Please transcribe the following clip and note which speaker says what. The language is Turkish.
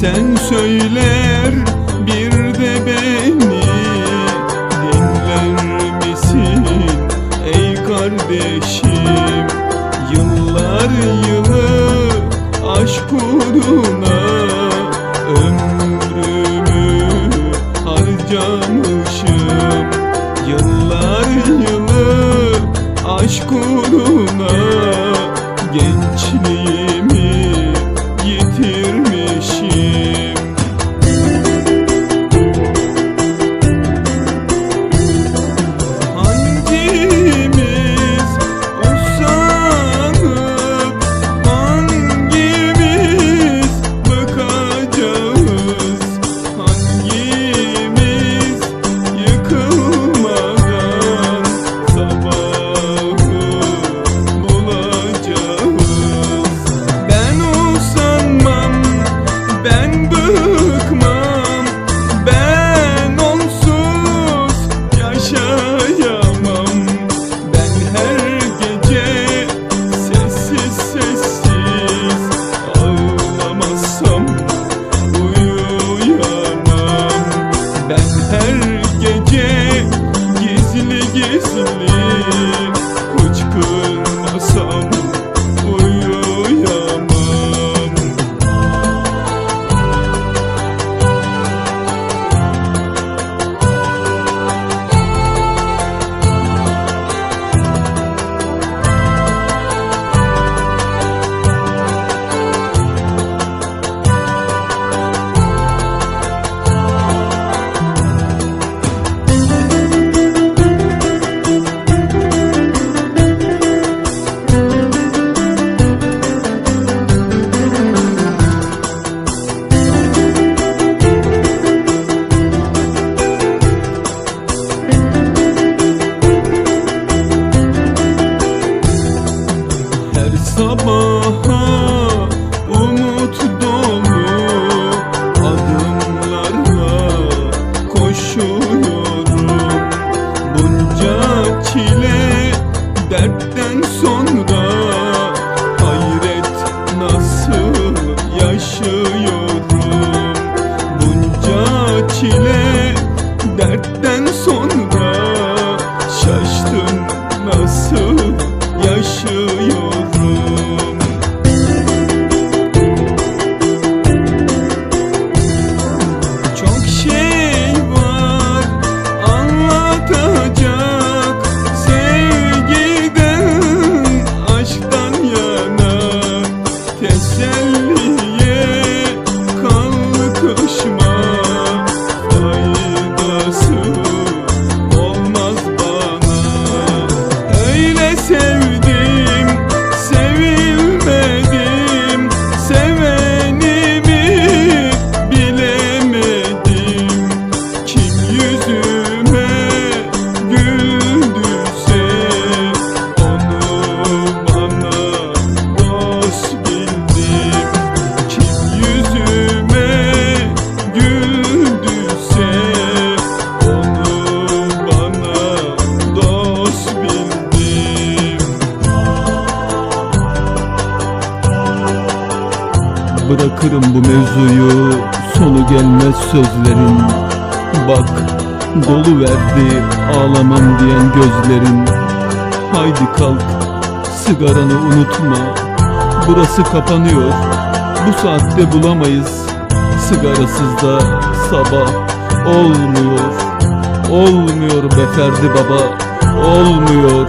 Speaker 1: sen söyler. Gizli sabaha umut dolu adımlarla koşuyorum. Bunca çile dertten sonra hayret nasıl yaşıyorum? Bunca çile dertten sonra şaştım nasıl yaşıyorum Bırakırım bu mevzuyu sonu gelmez sözlerin. Bak dolu verdi ağlamam diyen gözlerin. Haydi kalk sigaranı unutma. Burası kapanıyor bu saatte bulamayız. Sigarasız da sabah olmuyor. Olmuyor be Ferdi baba olmuyor